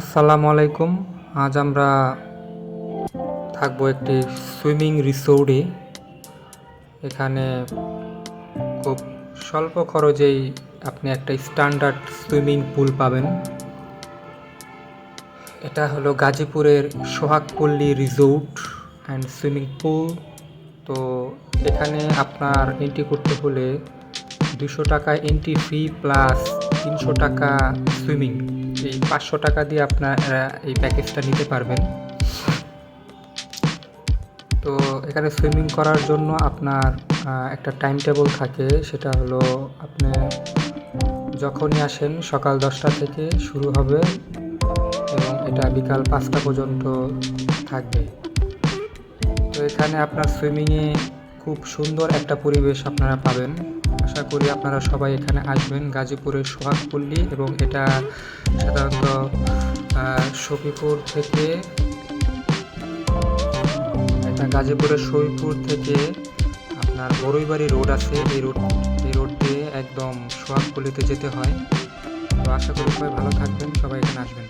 আসসালামু আলাইকুম। আজ আমরা থাকব একটি সুইমিং রিসোর্টে। এখানে খুব স্বল্প খরচেই আপনি একটা স্ট্যান্ডার্ড সুইমিং পুল পাবেন। এটা হলো গাজীপুরের Sohagpalli resort and swimming pool. তো এখানে আপনার এন্ট্রি করতে হলে দুশো টাকা এন্ট্রি ফি প্লাস তিনশো টাকা সুইমিং। এই পাঁচশো টাকা দিয়ে আপনারা এই প্যাকেজটা নিতে পারবেন। তো এখানে সুইমিং করার জন্য আপনার একটা টাইম টেবল থাকে। সেটা হলো আপনি যখনই আসেন, সকাল দশটা থেকে শুরু হবে এবং এটা বিকাল পাঁচটা পর্যন্ত থাকবে। তো এখানে আপনার সুইমিংয়ে খুব সুন্দর একটা পরিবেশ আপনারা পাবেন। আশা করি আপনারা সবাই এখানে আসবেন গাজীপুরের সোহাগপল্লী এবং এটা সাধারণত সখীপুর থেকে, এটা গাজীপুরের সখীপুর থেকে আপনার বড়ইবাড়ি রোড আছে। এই রোড এই রোড দিয়ে একদম সোহাগপল্লীতে যেতে হয়। তো আশা করি সবাই ভালো থাকবেন, সবাই এখানে আসবেন।